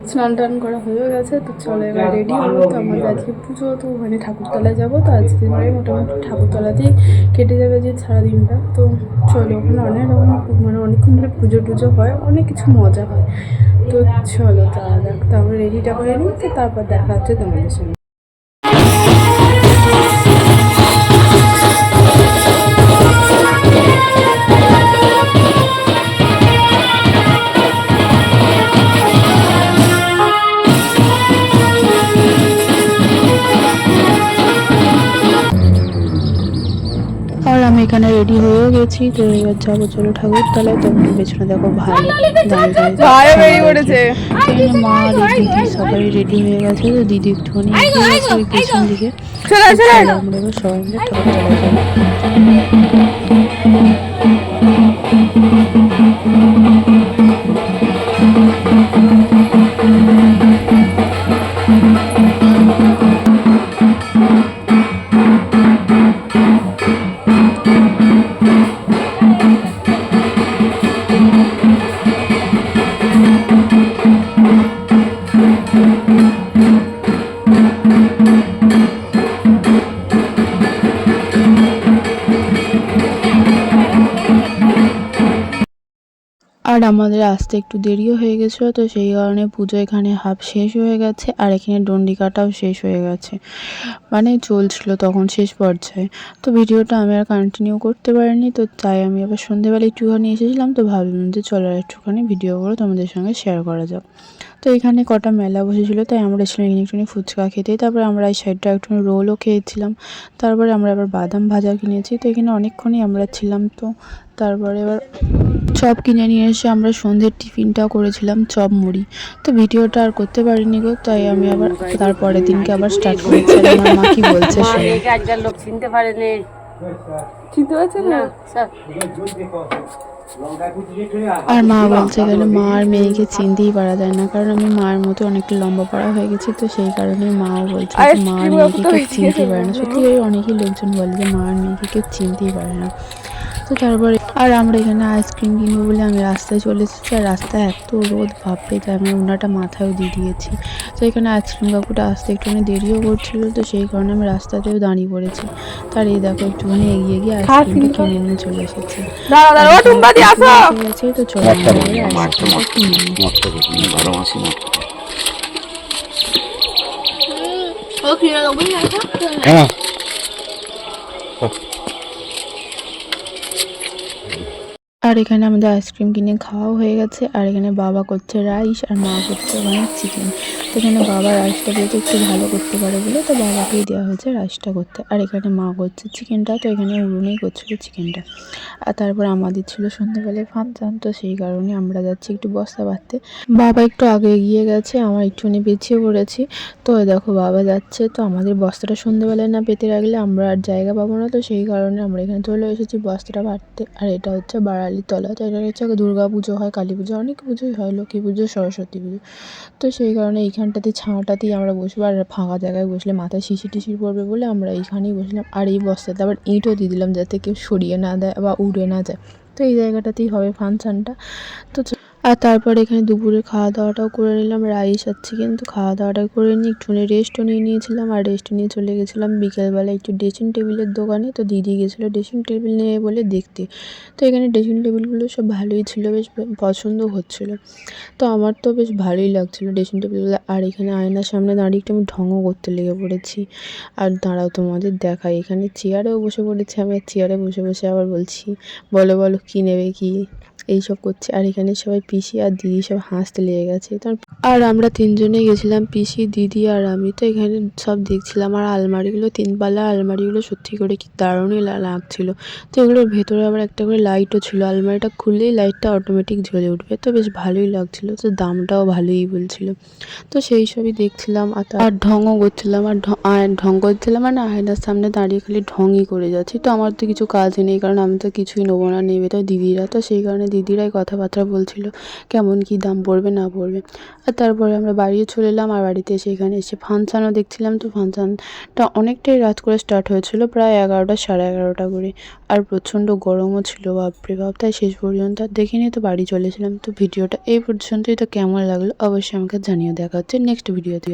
স্নান টান করা হয়ে গেছে, তো চলো এবার রেডি হব। তো আমাদের আজকে পুজো, তো ওখানে ঠাকুরতলায় যাব। তো আজকে মানে মোটামুটি ঠাকুরতলাতেই কেটে যাবে যে সারাদিনটা। তো চলো ওখানে অনেক রকম মানে অনেকক্ষণ ধরে পুজো টুজো হয়, অনেক কিছু মজা হয়। তো চলো তা তারপরে রেডিটা করে নিই, তো তারপর দেখা হচ্ছে তোমাদের সঙ্গে। আর আমি এখানে রেডি হয়েও গেছি। তো এবার যাব চলো ঠাকুর তলায় তো আমার পেছনে দেখো ভাই বেরিয়ে পড়েছে। মা আর দিদি সবাই রেডি হয়ে গেছে। তো দিদি একটুখানি ওই পেছন দিকে আমরা এবার সবাই মিলে ঠাকুর তলায় যাব। আর আমাদের আসতে একটু দেরিও হয়ে গেছিল, তো সেই কারণে পুজো এখানে হাফ শেষ হয়ে গেছে আর এখানে ডন্ডি কাটাও শেষ হয়ে গেছে। মানে চলছিল তখন শেষ পর্যায়ে। তো ভিডিওটা আমি আর কন্টিনিউ করতে পারিনি, তো তাই আমি আবার সন্ধেবেলা একটুখানি এসেছিলাম, তো ভাবলাম যে চলো আর একটুখানি ভিডিওগুলো তোমাদের সঙ্গে শেয়ার করা যাক। তো এখানে কটা মেলা বসেছিল, তাই আমরা এখানে একটুখানি ফুচকা খেতে, তারপরে আমরা এই সাইডটা একটুখানি রোলও খেয়েছিলাম, তারপরে আমরা আবার বাদাম ভাজা কিনেছি, তো এখানে অনেকক্ষণই আমরা ছিলাম, তো তারপরে এবার চপ কিনে নিয়ে এসে আমরা সন্ধ্যের টিফিনটাও করেছিলাম চপ মুড়ি। তো ভিডিওটা আর করতে পারিনি গো তাই আমি আবার তারপরের দিনকে আবার স্টার্ট করেছি। আমার মা কি বলছে শুনে আজকাল লোক চিনতে পারেনি। চিনতে পারছেন না? আর মা বলছে এখানে মা আর মেয়েকে চিনতেই পারা যায় না কারণ আমি মায়ের মতো অনেকটা লম্বা পড়া হয়ে গেছি তো সেই কারণে মাও বলছে যে মা আর মেয়েকে কেউ চিনতেই পারে না। সত্যি অনেকেই লোকজন বলে যে মা আর মেয়েকে কেউ চিনতেই পারে না। তো তারপরে আর আমরা এখানে আইসক্রিম কিনবো বলে আমি রাস্তায় চলে এসেছি আর রাস্তায় এত রোদ ভাববে তাই আমি ওনাটা মাথায়ও দিয়ে দিয়েছি। তো এখানে আইসক্রিম কাকুটা আসতে একটুখানি দেরিও করছিল তো সেই কারণে আমি রাস্তাতেও দাঁড়িয়ে পড়েছি। তার এই দেখো একটুখানি এগিয়ে গিয়ে আইসক্রিমটা কিনে নিয়ে চলে এসেছি। তো চলো আমরা আইসক্রিমটা কিনে নিই। আর এখানে আমাদের আইসক্রিম কিনে খাওয়াও হয়ে গেছে। আর এখানে বাবা করছে রাইস আর মা করছে ওখানে চিকেন। তো এখানে বাবা রাইসটা যেহেতু একটু ভালো করতে পারে বলে তো বাবাকেই দেওয়া হয়েছে রাইসটা করতে। আর এখানে মা করছে চিকেনটা, তো এখানে উড়ুনেই করছিল চিকেনটা। আর তারপর আমাদের ছিল সন্ধ্যেবেলায় ফাংশন তো সেই কারণে আমরা যাচ্ছি একটু বস্তা বাঁধতে। বাবা একটু আগে এগিয়ে গেছে, আমার একটুখানি পিছিয়ে পড়েছি। তো দেখো বাবা যাচ্ছে, তো আমাদের বস্তাটা সন্ধ্যেবেলায় না পেতে রাখলে আমরা আর জায়গা পাবো না, তো সেই কারণে আমরা এখানে চলে এসেছি বস্তাটা বাড়তে আর এটা হচ্ছে বাড়ালির তলা। তো এটা হচ্ছে দুর্গা পুজো হয়, কালী পুজো, অনেক পুজোই হয়, লক্ষ্মী পুজো, সরস্বতী পুজো। তো সেই কারণে এইখানটাতে ছাঁটাতেই আমরা বসবো আর ফাঁকা জায়গায় বসলে মাথায় শিশি টিশির পড়বে বলে আমরা এইখানেই বসলাম। আর এই বস্তাতে আবার ইঁটও দিয়ে দিলাম যাতে কেউ সরিয়ে না দেয় বা উড়ে না যায়। তো এই জায়গাটাতেই হবে ফাংশানটা। তো আর তারপর এখানে দুপুরে খাওয়া দাওয়াটাও করে নিলাম। রাইস আর চিকেন তো খাওয়া দাওয়াটা করে নিয়ে একটুখানি রেস্টও নিয়ে নিয়েছিলাম আর রেস্ট নিয়ে চলে গেছিলাম বিকেলবেলা একটু ড্রেসিং টেবিলের দোকানে। তো দিদি গেছিল ড্রেসিং টেবিল নেবে বলে দেখতে। তো এখানে ড্রেসিং টেবিলগুলো সব ভালোই ছিল, বেশ পছন্দ হচ্ছিল। তো আমার তো বেশ ভালোই লাগছিল ড্রেসিং টেবিলগুলো আর এখানে আয়নার সামনে দাঁড়িয়ে একটু আমি ঢঙও করতে লেগে পড়েছি। আর দাঁড়াও তোমাদের দেখাই। এখানে চেয়ারেও বসে পড়েছি আমি। আর চেয়ারে বসে বসে আবার বলছি, বলো বলো, কী নেবে, কি? এইসব করছে। আর এখানে সবাই পিসি আর দিদি সব হাসতে লেগে গেছে। আর আমরা তিনজনে গেছিলাম পিসি, দিদি আর আমি। তো এখানে সব দেখছিলাম আর আলমারিগুলো তিন পাল্লা আলমারিগুলো সত্যি করে কি দারুণই লাগছিল। তো এগুলোর ভেতরে আবার একটা করে লাইটও ছিল। আলমারিটা খুললেই লাইটটা অটোমেটিক জ্বলে উঠবে। তো বেশ ভালোই লাগছিল। তো দামটাও ভালোই বলছিল। তো সেই সবই দেখছিলাম আর আর ঢঙও করছিলাম। আর ঢ- করছিলাম মানে আয়নার সামনে দাঁড়িয়ে খালি ঢঙই করে যাচ্ছি। তো আমার তো কিছু কাজ নেই, কারণ আমি তো কিছুই নেব না, নেবে তো দিদিরা। তো সেই কারণে দিদিরাই কথাবার্তা বলছিল। কেমন কি দাম পড়বে না পড়বে। আর তারপরে আমরা বাড়িও চলে এলাম, আর বাড়িতে এসে এখানে এসে ফাংশানও দেখছিলাম। তো ফাংশানটা অনেকটাই রাত করে স্টার্ট হয়েছিল, প্রায় এগারোটা সাড়ে এগারোটা করে। আর প্রচণ্ড গরমও ছিল, বাপরে বাপ। তাই শেষ পর্যন্ত আর দেখিনি, তো বাড়ি চলেছিলাম তো ভিডিওটা এই পর্যন্তই। তো কেমন লাগল অবশ্যই আমাকে জানিয়ে দেখা হচ্ছে নেক্সট ভিডিও ভিডিওতে